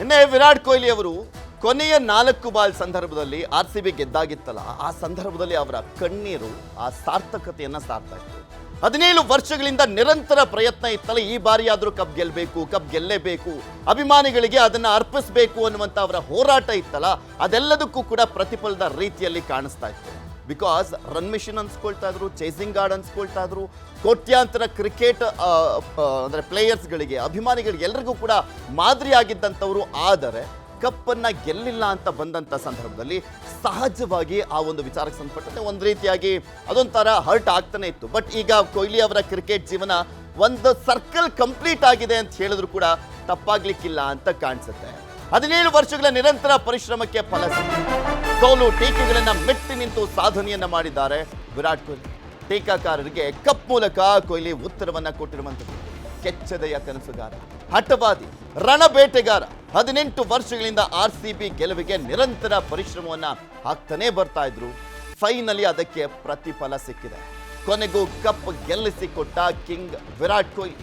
ನಿನ್ನೆ ವಿರಾಟ್ ಕೊಹ್ಲಿ ಅವರು ಕೊನೆಯ ನಾಲ್ಕು ಬಾಲ್ ಸಂದರ್ಭದಲ್ಲಿ ಆರ್ ಸಿ ಬಿ ಗೆದ್ದಾಗಿತ್ತಲ್ಲ, ಆ ಸಂದರ್ಭದಲ್ಲಿ ಅವರ ಕಣ್ಣೀರು ಆ ಸಾರ್ಥಕತೆಯನ್ನ ಸಾರ್ತಾ ಇತ್ತು. ಹದಿನೇಳು ವರ್ಷಗಳಿಂದ ನಿರಂತರ ಪ್ರಯತ್ನ ಇತ್ತಲ್ಲ, ಈ ಬಾರಿ ಆದ್ರೂ ಕಪ್ ಗೆಲ್ಲಬೇಕು ಕಪ್ ಗೆಲ್ಲೇಬೇಕು, ಅಭಿಮಾನಿಗಳಿಗೆ ಅದನ್ನ ಅರ್ಪಿಸಬೇಕು ಅನ್ನುವಂತ ಅವರ ಹೋರಾಟ ಇತ್ತಲ್ಲ, ಅದೆಲ್ಲದಕ್ಕೂ ಕೂಡ ಪ್ರತಿಫಲದ ರೀತಿಯಲ್ಲಿ ಕಾಣಿಸ್ತಾ ಇತ್ತು. ಬಿಕಾಸ್ ರನ್ ಮಿಷನ್ ಅನ್ಸ್ಕೊಳ್ತಾ ಇದ್ರು ಚೇಸಿಂಗ್ ಗಾರ್ಡ್ ಅನ್ಸ್ಕೊಳ್ತಾ ಇದ್ರು, ಕೋಟ್ಯಾಂತರ ಕ್ರಿಕೆಟ್ ಅಂದರೆ ಪ್ಲೇಯರ್ಸ್ಗಳಿಗೆ ಅಭಿಮಾನಿಗಳಿಗೆ ಎಲ್ರಿಗೂ ಕೂಡ ಮಾದರಿಯಾಗಿದ್ದಂಥವರು ಆದರೆ ಕಪ್ಪನ್ನು ಗೆಲ್ಲಿಲ್ಲ ಅಂತ ಬಂದಂಥ ಸಂದರ್ಭದಲ್ಲಿ ಸಹಜವಾಗಿ ಆ ಒಂದು ವಿಚಾರಕ್ಕೆ ಸಂಬಂಧಪಟ್ಟಂತೆ ಒಂದು ರೀತಿಯಾಗಿ ಅದೊಂಥರ ಹರ್ಟ್ ಆಗ್ತಾನೆ ಇತ್ತು. ಬಟ್ ಈಗ ಕೊಹ್ಲಿ ಅವರ ಕ್ರಿಕೆಟ್ ಜೀವನ ಒಂದು ಸರ್ಕಲ್ ಕಂಪ್ಲೀಟ್ ಆಗಿದೆ ಅಂತ ಹೇಳಿದ್ರು ಕೂಡ ತಪ್ಪಾಗ್ಲಿಕ್ಕಿಲ್ಲ ಅಂತ ಕಾಣಿಸುತ್ತೆ. ಹದಿನೇಳು ವರ್ಷಗಳ ನಿರಂತರ ಪರಿಶ್ರಮಕ್ಕೆ ಫಲ ಸಿಕ್ಕಿದೆ. ಸೋಲು ಟೀಕೆಗಳನ್ನ ಮೆಟ್ಟಿ ನಿಂತು ಸಾಧನೆಯನ್ನ ಮಾಡಿದ್ದಾರೆ ವಿರಾಟ್ ಕೊಹ್ಲಿ. ಟೀಕಾಕಾರರಿಗೆ ಕಪ್ ಮೂಲಕ ಕೊಹ್ಲಿ ಉತ್ತರವನ್ನ ಕೊಟ್ಟಿರುವಂಥದ್ದು. ಕೆಚ್ಚದೆಯ ಕನಸುಗಾರ ಹಠವಾದಿ, ರಣಬೇಟೆಗಾರ ಹದಿನೆಂಟು ವರ್ಷಗಳಿಂದ ಆರ್ ಸಿ ಬಿ ಗೆಲುವಿಗೆ ನಿರಂತರ ಪರಿಶ್ರಮವನ್ನ ಹಾಕ್ತಾನೆ ಬರ್ತಾ ಇದ್ರು. ಫೈನಲಿ ಅದಕ್ಕೆ ಪ್ರತಿಫಲ ಸಿಕ್ಕಿದೆ. ಕೊನೆಗೂ ಕಪ್ ಗೆಲ್ಲಿಸಿಕೊಟ್ಟ ಕಿಂಗ್ ವಿರಾಟ್ ಕೊಹ್ಲಿ.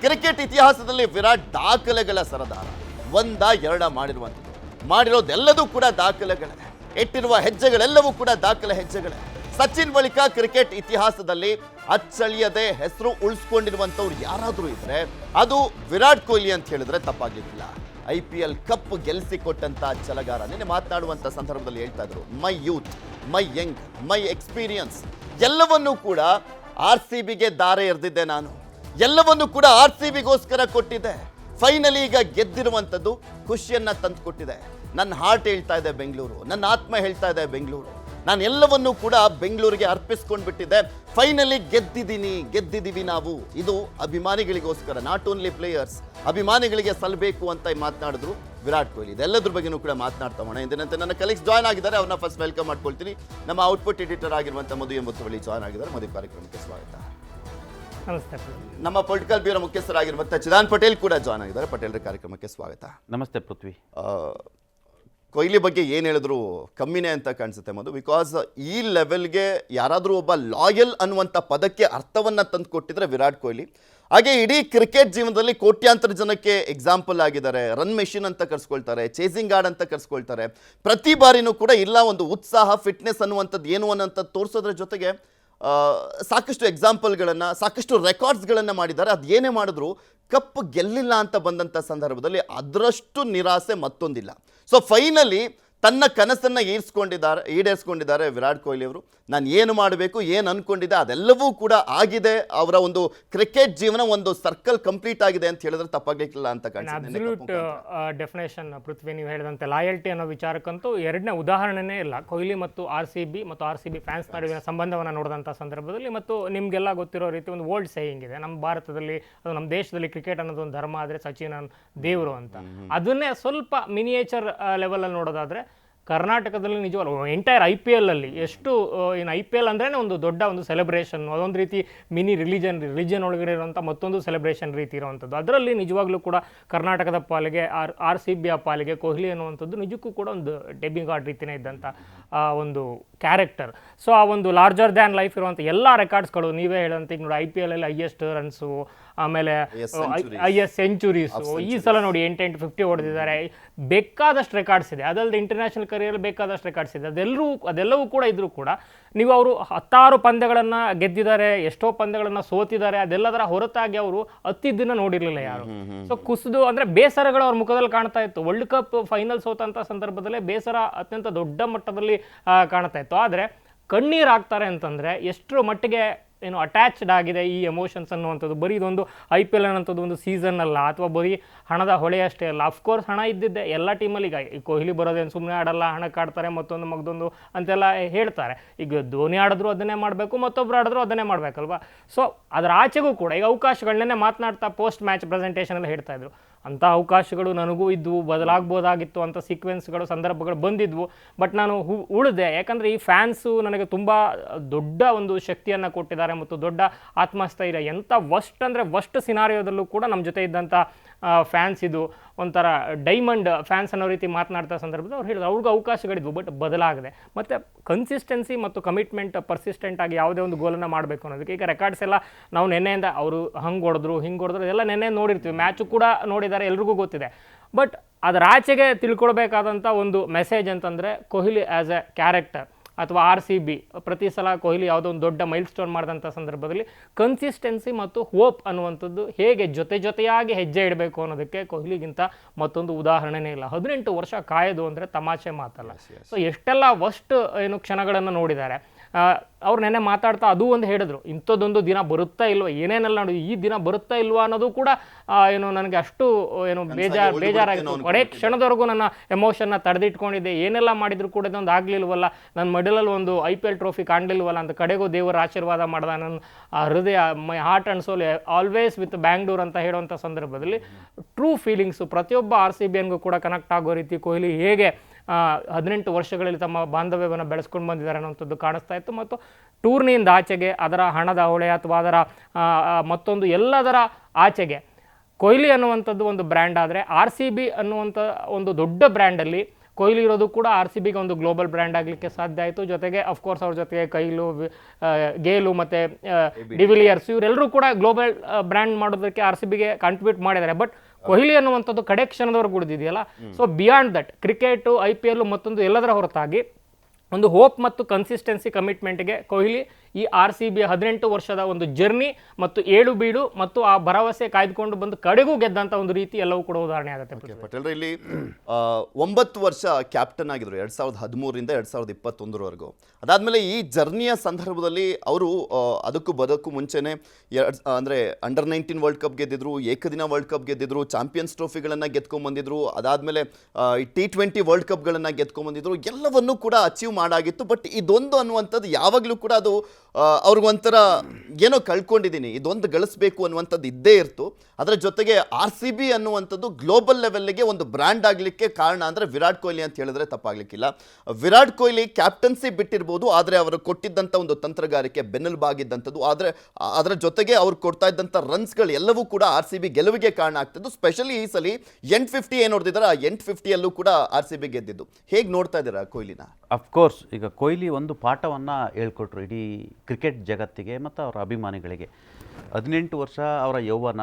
ಕ್ರಿಕೆಟ್ ಇತಿಹಾಸದಲ್ಲಿ ವಿರಾಟ್ ದಾಖಲೆಗಳ ಸರದಾರ. ಒಂದ, ಎರಡ ಮಾಡಿರುವಂಥದ್ದು. ಮಾಡಿರೋದೆಲ್ಲದೂ ಕೂಡ ದಾಖಲೆಗಳೇ. ಇಟ್ಟಿರುವ ಹೆಜ್ಜೆಗಳೆಲ್ಲವೂ ಕೂಡ ದಾಖಲೆ ಹೆಜ್ಜೆಗಳೇ. ಸಚಿನ್ ಬಳಿಕ ಕ್ರಿಕೆಟ್ ಇತಿಹಾಸದಲ್ಲಿ ಅಚ್ಚಳಿಯದೆ ಹೆಸರು ಉಳಿಸ್ಕೊಂಡಿರುವಂಥವ್ರು ಯಾರಾದರೂ ಇದ್ರೆ ಅದು ವಿರಾಟ್ ಕೊಹ್ಲಿ ಅಂತ ಹೇಳಿದ್ರೆ ತಪ್ಪಾಗಿರಲಿಲ್ಲ. ಐ ಪಿ ಎಲ್ ಕಪ್ ಗೆಲ್ಲಿಸಿಕೊಟ್ಟಂತ ಚಲಗಾರ ನಿನ್ನೆ ಮಾತನಾಡುವಂತ ಸಂದರ್ಭದಲ್ಲಿ ಹೇಳ್ತಾ ಇದ್ರು my youth my young my experience ಎಲ್ಲವನ್ನೂ ಕೂಡ ಆರ್ ಸಿ ಬಿಗೆ ದಾರೆ ಎರೆದಿದ್ದೆ ನಾನು. ಎಲ್ಲವನ್ನೂ ಕೂಡ ಆರ್ ಸಿ ಬಿಗೋಸ್ಕರ ಕೊಟ್ಟಿದ್ದೆ. ಫೈನಲಿ ಈಗ ಗೆದ್ದಿರುವಂಥದ್ದು ಖುಷಿಯನ್ನ ತಂದು ಕೊಟ್ಟಿದೆ ನನ್ನ ಹಾರ್ಟ್ ಹೇಳ್ತಾ ಇದೆ ಬೆಂಗಳೂರು ನನ್ನ ಆತ್ಮ ಹೇಳ್ತಾ ಇದೆ ಬೆಂಗಳೂರು. ನಾನು ಎಲ್ಲವನ್ನೂ ಕೂಡ ಬೆಂಗಳೂರಿಗೆ ಅರ್ಪಿಸ್ಕೊಂಡು ಬಿಟ್ಟಿದ್ದೆ. ಫೈನಲಿ ಗೆದ್ದಿದ್ದೀನಿ ಗೆದ್ದಿದ್ದೀವಿ ನಾವು. ಇದು ಅಭಿಮಾನಿಗಳಿಗೋಸ್ಕರ ನಾಟ್ ಓನ್ಲಿ ಪ್ಲೇಯರ್ಸ್ ಅಭಿಮಾನಿಗಳಿಗೆ ಸಲ್ಲಬೇಕು ಅಂತ ಮಾತನಾಡಿದ್ರು ವಿರಾಟ್ ಕೊಹ್ಲಿ. ಇದೆಲ್ಲದ್ರ ಬಗ್ಗೆನೂ ಕೂಡ ಮಾತನಾಡ್ತಾ ಹೋಣ ಎಂದಿನಂತೆ ನನ್ನ ಕಲೀಗ್ಸ್ ಜಾಯ್ನ್ ಆಗಿದ್ದಾರೆ ಅವ್ರನ್ನ ಫಸ್ಟ್ ವೆಲ್ಕಮ್ ಮಾಡ್ಕೊಳ್ತೀನಿ. ನಮ್ಮ ಔಟ್ಪುಟ್ ಎಡಿಟರ್ ಆಗಿರುವಂಥ ಮಧು ಎಂಬತ್ತು ಬಳಿ ಜಾಯ್ನ್ ಆಗಿದ್ದಾರೆ. ಮಧು ಕಾರ್ಯಕ್ರಮಕ್ಕೆ ಸ್ವಾಗತ. ನಮಸ್ತೆ. ನಮ್ಮ ಪೊಲಿಟಿಕಲ್ ಬ್ಯೂರೋ ಮುಖ್ಯಸ್ಥರಾಗಿರುವಂಥ ಚಿದಾನ್ ಪಟೇಲ್ ಕೂಡ ಜಾಯ್ನ್ ಆಗಿದ್ದಾರೆ. ಪಟೇಲ್ ಕಾರ್ಯಕ್ರಮಕ್ಕೆ ಸ್ವಾಗತ. ನಮಸ್ತೆ ಪೃಥ್ವಿ. ಆ, ಕೊಹ್ಲಿ ಬಗ್ಗೆ ಏನು ಹೇಳಿದ್ರು ಕಮ್ಮಿನೇ ಅಂತ ಕಾಣಿಸುತ್ತೆ ಮಧು. ಬಿಕಾಸ್ ಈ ಲೆವೆಲ್ಗೆ ಯಾರಾದರೂ ಒಬ್ಬ ಲಾಯಲ್ ಅನ್ನುವಂಥ ಪದಕ್ಕೆ ಅರ್ಥವನ್ನು ತಂದು ಕೊಟ್ಟಿದ್ರೆ ವಿರಾಟ್ ಕೊಹ್ಲಿ. ಹಾಗೆ ಇಡೀ ಕ್ರಿಕೆಟ್ ಜೀವನದಲ್ಲಿ ಕೋಟ್ಯಾಂತರ ಜನಕ್ಕೆ ಎಕ್ಸಾಂಪಲ್ ಆಗಿದ್ದಾರೆ. ರನ್ ಮೆಷಿನ್ ಅಂತ ಕರ್ಸ್ಕೊಳ್ತಾರೆ ಚೇಸಿಂಗ್ ಗಾರ್ಡ್ ಅಂತ ಕರ್ಸ್ಕೊಳ್ತಾರೆ. ಪ್ರತಿ ಬಾರಿನೂ ಕೂಡ ಇಲ್ಲ ಒಂದು ಉತ್ಸಾಹ ಫಿಟ್ನೆಸ್ ಅನ್ನುವಂಥದ್ದು ಏನು ಅನ್ನೋಂಥದ್ದು ತೋರಿಸೋದ್ರ ಜೊತೆಗೆ ಸಾಕಷ್ಟು ಎಕ್ಸಾಂಪಲ್ಗಳನ್ನು ಸಾಕಷ್ಟು ರೆಕಾರ್ಡ್ಸ್ಗಳನ್ನು ಮಾಡಿದ್ದಾರೆ. ಅದು ಏನೇ ಮಾಡಿದ್ರು ಕಪ್ ಗೆಲ್ಲಿಲ್ಲ ಅಂತ ಬಂದಂಥ ಸಂದರ್ಭದಲ್ಲಿ ಅದರಷ್ಟು ನಿರಾಸೆ ಮತ್ತೊಂದಿಲ್ಲ. ಸೊ ಫೈನಲಿ ತನ್ನ ಕನಸನ್ನು ಈಡ್ಸ್ಕೊಂಡಿದ್ದಾರೆ ಈಡೇರಿಸ್ಕೊಂಡಿದ್ದಾರೆ ವಿರಾಟ್ ಕೊಹ್ಲಿ ಅವರು. ನಾನು ಏನು ಮಾಡಬೇಕು ಏನು ಅಂದ್ಕೊಂಡಿದ್ದೆ ಅದೆಲ್ಲವೂ ಕೂಡ ಆಗಿದೆ. ಅವರ ಒಂದು ಕ್ರಿಕೆಟ್ ಜೀವನ ಒಂದು ಸರ್ಕಲ್ ಕಂಪ್ಲೀಟ್ ಆಗಿದೆ ಅಂತ ಹೇಳಿದ್ರೆ ತಪ್ಪಾಗಲಿಕ್ಕಿಲ್ಲ ಅಂತ ಕಾಣಿಸುತ್ತೆ ಡೆಫಿನೇಷನ್ ಪೃಥ್ವಿ ನೀವು ಹೇಳಿದಂತೆ ಲಾಯಲ್ಟಿ ಅನ್ನೋ ವಿಚಾರಕ್ಕಂತೂ ಎರಡನೇ ಉದಾಹರಣೆನೇ ಇಲ್ಲ. ಕೊಹ್ಲಿ ಮತ್ತು ಆರ್ ಸಿ ಬಿ ಮತ್ತು ಆರ್ ಸಿ ಬಿ ಫ್ಯಾನ್ಸ್ ನಡುವಿನ ಸಂಬಂಧವನ್ನು ನೋಡಿದಂಥ ಸಂದರ್ಭದಲ್ಲಿ ಮತ್ತು ನಿಮಗೆಲ್ಲ ಗೊತ್ತಿರೋ ರೀತಿ ಒಂದು ಓಲ್ಡ್ ಸೇಯಿಂಗ್ ಇದೆ. ನಮ್ಮ ಭಾರತದಲ್ಲಿ ಅದು ನಮ್ಮ ದೇಶದಲ್ಲಿ ಕ್ರಿಕೆಟ್ ಅನ್ನೋದು ಒಂದು ಧರ್ಮ ಆದರೆ ಸಚಿನ್ ದೇವರು ಅಂತ. ಅದನ್ನೇ ಸ್ವಲ್ಪ ಮಿನಿಯೇಚರ್ ಲೆವೆಲಲ್ಲಿ ನೋಡೋದಾದ್ರೆ ಕರ್ನಾಟಕದಲ್ಲಿ ನಿಜವಲ್ಲ ಎಂಟೈರ್ ಐ ಪಿ ಎಲ್ ಅಲ್ಲಿ ಎಷ್ಟು ಏನು ಐ ಪಿ ಎಲ್ ಅಂದ್ರೆ ಒಂದು ದೊಡ್ಡ ಒಂದು ಸೆಲೆಬ್ರೇಷನ್ ಅದೊಂದು ರೀತಿ ಮಿನಿ ರಿಲಿಜನ್ ರಿಲಿಜನ್ ಒಳಗಡೆ ಇರುವಂಥ ಮತ್ತೊಂದು ಸೆಲೆಬ್ರೇಷನ್ ರೀತಿ ಇರುವಂಥದ್ದು. ಅದರಲ್ಲಿ ನಿಜವಾಗ್ಲೂ ಕೂಡ ಕರ್ನಾಟಕದ ಪಾಲಿಗೆ, ಆರ್ ಆರ್ ಸಿ ಬಿಯ ಪಾಲಿಗೆ ಕೊಹ್ಲಿ ಅನ್ನುವಂಥದ್ದು ನಿಜಕ್ಕೂ ಕೂಡ ಒಂದು ಡೆಬ್ಬಿಂಗ್ ಕಾರ್ಡ್ ರೀತಿಯೇ ಇದ್ದಂಥ ಆ ಒಂದು ಕ್ಯಾರೆಕ್ಟರ್ ಸೊ ಆ ಒಂದು ಲಾರ್ಜರ್ ದ್ಯಾನ್ ಲೈಫ್ ಇರುವಂಥ ಎಲ್ಲ ರೆಕಾರ್ಡ್ಸ್ಗಳು ನೀವೇ ಹೇಳಂತ ಈಗ ನೋಡಿ ಐ ಪಿ ಎಲ್ ಅಲ್ಲಿ ಹೈಯೆಸ್ಟ್ ರನ್ಸು ಆಮೇಲೆ ಹೈಯೆಸ್ಟ್ ಐ ಎಸ್ ಸೆಂಚುರೀಸು ಈ ಸಲ ನೋಡಿ ಎಂಟೆಂಟು ಫಿಫ್ಟಿ ಹೊಡೆದಿದ್ದಾರೆ. ಬೇಕಾದಷ್ಟು ರೆಕಾರ್ಡ್ಸ್ ಇದೆ. ಅದಲ್ಲದೆ ಇಂಟರ್ನ್ಯಾಷನಲ್ ಕರಿಯರ್ ಬೇಕಾದಷ್ಟು ರೆಕಾರ್ಡ್ಸ್ ಇದೆ. ಅದೆಲ್ಲರೂ ಅದೆಲ್ಲವೂ ಕೂಡ ಇದ್ರೂ ಕೂಡ ನೀವು ಅವರು ಹತ್ತಾರು ಪಂದ್ಯಗಳನ್ನು ಗೆದ್ದಿದ್ದಾರೆ ಎಷ್ಟೋ ಪಂದ್ಯಗಳನ್ನು ಸೋತಿದ್ದಾರೆ ಅದೆಲ್ಲದರ ಹೊರತಾಗಿ ಅವರು ಹತ್ತಿದ್ದನ್ನ ನೋಡಿರಲಿಲ್ಲ ಯಾರು. ಸೊ ಕುಸಿದು ಅಂದ್ರೆ ಬೇಸರಗಳು ಅವ್ರ ಮುಖದಲ್ಲಿ ಕಾಣ್ತಾ ಇತ್ತು. ವರ್ಲ್ಡ್ ಕಪ್ ಫೈನಲ್ ಸೋತಂಥ ಸಂದರ್ಭದಲ್ಲೇ ಬೇಸರ ಅತ್ಯಂತ ದೊಡ್ಡ ಮಟ್ಟದಲ್ಲಿ ಕಾಣ್ತಾ ಇತ್ತು. ಆದರೆ ಕಣ್ಣೀರು ಹಾಕ್ತಾರೆ ಅಂತಂದರೆ ಎಷ್ಟರ ಮಟ್ಟಿಗೆ ಏನು ಅಟ್ಯಾಚ್ಡ್ ಆಗಿದೆ ಈ ಎಮೋಷನ್ಸ್ ಅನ್ನುವಂಥದ್ದು. ಬರೀ ಇದೊಂದು ಐ ಪಿ ಎಲ್ ಅನ್ನೋಂಥದ್ದು ಒಂದು ಸೀಸನ್ ಅಲ್ಲ, ಅಥವಾ ಬರೀ ಹಣದ ಹೊಳೆ ಅಷ್ಟೇ ಅಲ್ಲ. ಅಫ್ಕೋರ್ಸ್ ಹಣ ಇದ್ದಿದ್ದೆ ಎಲ್ಲ ಟೀಮಲ್ಲಿ ಈಗ ಈ ಕೊಹ್ಲಿ ಬರೋದೇನು ಸುಮ್ಮನೆ ಆಡಲ್ಲ ಹಣ ಕಾಡ್ತಾರೆ ಮತ್ತೊಂದು ಮಗದೊಂದು ಅಂತೆಲ್ಲ ಹೇಳ್ತಾರೆ. ಈಗ ಧೋನಿ ಆಡಿದ್ರು ಅದನ್ನೇ ಮಾಡಬೇಕು, ಮತ್ತೊಬ್ರು ಆಡಿದ್ರು ಅದನ್ನೇ ಮಾಡಬೇಕಲ್ವಾ? ಸೊ ಅದರ ಆಚೆಗೂ ಕೂಡ ಈಗ ಅವಕಾಶಗಳನ್ನೇ ಮಾತನಾಡ್ತಾ ಪೋಸ್ಟ್ ಮ್ಯಾಚ್ ಪ್ರೆಸೆಂಟೇಷನಲ್ಲಿ ಹೇಳ್ತಾ ಇದ್ರು. ಅಂಥ ಅವಕಾಶಗಳು ನನಗೂ ಇದ್ವು, ಬದಲಾಗ್ಬೋದಾಗಿತ್ತು ಅಂತ ಸೀಕ್ವೆನ್ಸ್ಗಳು ಸಂದರ್ಭಗಳು ಬಂದಿದ್ವು. ಬಟ್ ನಾನು ಹು- ಉಳಿದೆ. ಯಾಕಂದರೆ ಈ ಫ್ಯಾನ್ಸು ನನಗೆ ತುಂಬ ದೊಡ್ಡ ಒಂದು ಶಕ್ತಿಯನ್ನು ಕೊಟ್ಟಿದ್ದಾರೆ ಮತ್ತು ದೊಡ್ಡ ಆತ್ಮಸ್ಥೈರ್ಯ. ಎಂಥ ವಸ್ಟ್ ಅಂದರೆ ವಸ್ಟ್ ಸಿನಾರಿಯೋದಲ್ಲೂ ಕೂಡ ನಮ್ಮ ಜೊತೆ ಇದ್ದಂಥ ಫ್ಯಾನ್ಸ್ ಇದು ಒಂಥರ ಡೈಮಂಡ್ ಫ್ಯಾನ್ಸ್ ಅನ್ನೋ ರೀತಿ ಮಾತನಾಡ್ತಾ ಸಂದರ್ಭದಲ್ಲಿ ಅವ್ರು ಹೇಳಿದ್ರು, ಅವ್ರಿಗೂ ಅವಕಾಶಗಳಿದ್ವು ಬಟ್ ಬದಲಾಗಿದೆ. ಮತ್ತು ಕನ್ಸಿಸ್ಟೆನ್ಸಿ ಮತ್ತು ಕಮಿಟ್ಮೆಂಟ್ ಪರ್ಸಿಸ್ಟೆಂಟ್ ಆಗಿ ಯಾವುದೇ ಒಂದು ಗೋಲನ್ನು ಮಾಡಬೇಕು ಅನ್ನೋದಕ್ಕೆ ಈಗ ರೆಕಾರ್ಡ್ಸ್ ಎಲ್ಲ ನಾವು ನೆನ್ನೆಯಿಂದ ಅವರು ಹಂಗೆ ಹೊಡೆದ್ರು, ಹಿಂಗೆ ಹೊಡೆದ್ರು ಎಲ್ಲ ನೆನ್ನೆ ನೋಡಿರ್ತೀವಿ ಮ್ಯಾಚು ಕೂಡ ನೋಡಿದ್ದಾರೆ, ಎಲ್ರಿಗೂ ಗೊತ್ತಿದೆ. ಬಟ್ ಅದರ ಆಚೆಗೆ ತಿಳ್ಕೊಳ್ಬೇಕಾದಂಥ ಒಂದು ಮೆಸೇಜ್ ಅಂತಂದರೆ ಕೊಹ್ಲಿ ಆ್ಯಸ್ ಎ ಕ್ಯಾರೆಕ್ಟರ್ ಅಥವಾ ಆರ್ ಸಿ ಬಿ ಪ್ರತಿ ಸಲ ಕೊಹ್ಲಿ ಯಾವುದೋ ಒಂದು ದೊಡ್ಡ ಮೈಲ್ ಸ್ಟೋನ್ ಮಾಡಿದಂಥ ಸಂದರ್ಭದಲ್ಲಿ ಕನ್ಸಿಸ್ಟೆನ್ಸಿ ಮತ್ತು ಹೋಪ್ ಅನ್ನುವಂಥದ್ದು ಹೇಗೆ ಜೊತೆ ಜೊತೆಯಾಗಿ ಹೆಜ್ಜೆ ಇಡಬೇಕು ಅನ್ನೋದಕ್ಕೆ ಕೊಹ್ಲಿಗಿಂತ ಮತ್ತೊಂದು ಉದಾಹರಣೆನೇ ಇಲ್ಲ. ಹದಿನೆಂಟು ವರ್ಷ ಕಾಯೋದು ಅಂದರೆ ತಮಾಷೆ ಮಾತಲ್ಲ. ಸೊ ಎಷ್ಟೆಲ್ಲ ವಸ್ಟ್ ಏನು ಕ್ಷಣಗಳನ್ನು ನೋಡಿದ್ದಾರೆ? ಅವ್ರು ನೆನ್ನೆ ಮಾತಾಡ್ತಾ ಅದು ಒಂದು ಹೇಳಿದ್ರು. ಇಂಥದ್ದೊಂದು ದಿನ ಬರುತ್ತಾ ಇಲ್ವಾ? ಏನೇನೆಲ್ಲ ನೋಡಿ ಈ ದಿನ ಬರುತ್ತಾ ಇಲ್ವಾ ಅನ್ನೋದು ಕೂಡ ಏನು ನನಗೆ ಅಷ್ಟು ಏನು ಬೇಜಾರು ಬೇಜಾರಾಗಿತ್ತು ಕೊನೆ ಕ್ಷಣದವರೆಗೂ ನನ್ನ ಎಮೋಷನ್ನ ತಡೆದಿಟ್ಕೊಂಡಿದ್ದೆ. ಏನೆಲ್ಲ ಮಾಡಿದ್ರು ಕೂಡ ಇದೊಂದು ಆಗಲಿಲ್ವಲ್ಲ? ನನ್ನ ಮಡಲಲ್ಲಿ ಒಂದು ಐ ಪಿ ಎಲ್ ಟ್ರೋಫಿ ಕಾಣಲಿಲ್ವಲ್ಲ ಅಂತ ಕಡೆಗೂ ದೇವರ ಆಶೀರ್ವಾದ ಮಾಡ್ದ ನನ್ನ ಆ ಹೃದಯ my heart and soul always with Bangalore ಅಂತ ಹೇಳುವಂಥ ಸಂದರ್ಭದಲ್ಲಿ ಟ್ರೂ ಫೀಲಿಂಗ್ಸು ಪ್ರತಿಯೊಬ್ಬ ಆರ್ ಸಿ ಬಿ ಎನ್ಗೂ ಕೂಡ ಕನೆಕ್ಟ್ ಆಗೋ ರೀತಿ ಕೊಹ್ಲಿ ಹೇಗೆ ಹದಿನೆಂಟು ವರ್ಷಗಳಲ್ಲಿ ತಮ್ಮ ಬಾಂಧವ್ಯವನ್ನು ಬೆಳೆಸ್ಕೊಂಡು ಬಂದಿದ್ದಾರೆ ಅನ್ನೋಂಥದ್ದು ಕಾಣಿಸ್ತಾ ಇತ್ತು. ಮತ್ತು ಟೂರ್ನಿಯಿಂದ ಆಚೆಗೆ ಅದರ ಹಣದ ಹೊಳೆ ಅಥವಾ ಅದರ ಮತ್ತೊಂದು ಎಲ್ಲದರ ಆಚೆಗೆ. ಕೊಹ್ಲಿ ಅನ್ನುವಂಥದ್ದು ಒಂದು ಬ್ರ್ಯಾಂಡ್ ಆದರೆ ಆರ್ ಸಿ ಬಿ ಅನ್ನುವಂಥ ಒಂದು ದೊಡ್ಡ ಬ್ರ್ಯಾಂಡಲ್ಲಿ ಕೊಹ್ಲಿ ಇರೋದು ಕೂಡ ಆರ್ ಸಿ ಬಿಗೆ ಒಂದು ಗ್ಲೋಬಲ್ ಬ್ರ್ಯಾಂಡ್ ಆಗಲಿಕ್ಕೆ ಸಾಧ್ಯ ಆಯಿತು. ಜೊತೆಗೆ ಅಫ್ಕೋರ್ಸ್ ಅವ್ರ ಜೊತೆಗೆ ಕೈಲು ಗೇಲು ಮತ್ತು ಡಿವಿಲಿಯರ್ಸ್ ಇವರೆಲ್ಲರೂ ಕೂಡ ಗ್ಲೋಬಲ್ ಬ್ರ್ಯಾಂಡ್ ಮಾಡೋದಕ್ಕೆ ಆರ್ ಸಿ ಬಿಗೆ ಕಾಂಟ್ರಿಬ್ಯೂಟ್ ಮಾಡಿದ್ದಾರೆ. ಬಟ್ ಕೊಹ್ಲಿ ಅನ್ನುವಂಥದ್ದು ಕಡೆ ಕ್ಷಣದವರೆಗೂ ಉಳಿದಿದೆಯಲ್ಲ? So beyond that cricket I P L ಮತ್ತೊಂದು ಎಲ್ಲದರ ಹೊರತಾಗಿ ಒಂದು ಹೋಪ್ ಮತ್ತು ಕನ್ಸಿಸ್ಟೆನ್ಸಿ ಕಮಿಟ್ಮೆಂಟ್ಗೆ ಕೊಹ್ಲಿ ಈ ಆರ್ ಸಿ ಬಿ ಹದಿನೆಂಟು ವರ್ಷದ ಒಂದು ಜರ್ನಿ ಮತ್ತು ಏಳು ಬೀಳು ಮತ್ತು ಆ ಭರವಸೆ ಕಾಯ್ದುಕೊಂಡು ಬಂದು ಕಡೆಗೂ ಗೆದ್ದಂಥ ಒಂದು ರೀತಿ ಎಲ್ಲವೂ ಕೂಡ ಉದಾಹರಣೆ ಆಗುತ್ತೆ ಪಟೇಲ್ ಪಟೇಲ್ರೆ ಇಲ್ಲಿ ಒಂಬತ್ತು ವರ್ಷ ಕ್ಯಾಪ್ಟನ್ ಆಗಿದ್ರು ಎರಡು ಸಾವಿರದ ಹದಿಮೂರರಿಂದ ಎರಡು ಸಾವಿರದ ಇಪ್ಪತ್ತೊಂದರವರೆಗೂ. ಅದಾದಮೇಲೆ ಈ ಜರ್ನಿಯ ಸಂದರ್ಭದಲ್ಲಿ ಅವರು ಅದಕ್ಕೂ ಬದಕ್ಕೂ ಮುಂಚೆನೆ ಎರಡು ಅಂದ್ರೆ ಅಂಡರ್ ನೈನ್ಟೀನ್ ವರ್ಲ್ಡ್ ಕಪ್ ಗೆದ್ದಿದ್ರು ಏಕದಿನ ವರ್ಲ್ಡ್ ಕಪ್ ಗೆದ್ದಿದ್ರು ಚಾಂಪಿಯನ್ಸ್ ಟ್ರೋಫಿಗಳನ್ನು ಗೆದ್ಕೊಂಡ್ ಬಂದಿದ್ರು ಅದಾದ್ಮೇಲೆ ಟಿ ಟ್ವೆಂಟಿ ವರ್ಲ್ಡ್ ಕಪ್ಗಳನ್ನು ಗೆದ್ಕೊಂಡ್ ಬಂದಿದ್ರು ಎಲ್ಲವನ್ನೂ ಕೂಡ ಅಚೀವ್ ಮಾಡಾಗಿತ್ತು. ಬಟ್ ಇದೊಂದು ಅನ್ನುವಂಥದ್ದು ಯಾವಾಗಲೂ ಕೂಡ ಅದು ಅವ್ರಿಗೊಂಥರ ಏನೋ ಕಳ್ಕೊಂಡಿದ್ದೀನಿ. ಇದೊಂದು ಗಳಿಸ್ಬೇಕು ಅನ್ನುವಂಥದ್ದು ಇದ್ದೇ ಇರ್ತು. ಅದರ ಜೊತೆಗೆ ಆರ್ ಸಿ ಬಿ ಅನ್ನುವಂಥದ್ದು ಗ್ಲೋಬಲ್ ಲೆವೆಲ್ಗೆ ಒಂದು ಬ್ರ್ಯಾಂಡ್ ಆಗಲಿಕ್ಕೆ ಕಾರಣ ಅಂದರೆ ವಿರಾಟ್ ಕೊಹ್ಲಿ ಅಂತ ಹೇಳಿದ್ರೆ ತಪ್ಪಾಗ್ಲಿಕ್ಕಿಲ್ಲ. ವಿರಾಟ್ ಕೊಹ್ಲಿ ಕ್ಯಾಪ್ಟನ್ಸಿ ಬಿಟ್ಟಿರ್ಬೋದು, ಆದರೆ ಅವರು ಕೊಟ್ಟಿದ್ದಂಥ ಒಂದು ತಂತ್ರಗಾರಿಕೆ ಬೆನ್ನೆಲುಬಾಗಿದ್ದಂಥದ್ದು. ಆದರೆ, ಅದರ ಜೊತೆಗೆ ಅವ್ರು ಕೊಡ್ತಾ ಇದ್ದಂಥ ರನ್ಸ್ಗಳು ಎಲ್ಲವೂ ಕೂಡ ಆರ್ ಸಿ ಬಿ ಗೆಲುವಿಗೆ ಕಾರಣ ಆಗ್ತಿದ್ದು. ಸ್ಪೆಷಲಿ ಈ ಸಲ ಎಂಟ್ ಫಿಫ್ಟಿ ಏನು ಹೊಡೆದಿದ್ದಾರೆ ಆ ಎಂಟ್ ಫಿಫ್ಟಿಯಲ್ಲೂ ಕೂಡ ಆರ್ ಸಿ ಬಿ ಗೆದ್ದಿದ್ದು. ಹೇಗೆ ನೋಡ್ತಾ ಇದ್ದೀರಾ ಕೊಹ್ಲಿನ? ಅಫ್ಕೋರ್ಸ್ ಈಗ ಕೊಹ್ಲಿ ಒಂದು ಪಾಠವನ್ನು ಹೇಳ್ಕೊಟ್ರು. ಇಡೀ ಕ್ರಿಕೆಟ್ ಜಗತ್ತಿಗೆ ಮತ್ತು ಅವರ ಅಭಿಮಾನಿಗಳಿಗೆ. ಹದಿನೆಂಟು ವರ್ಷ ಅವರ ಯೌವನ,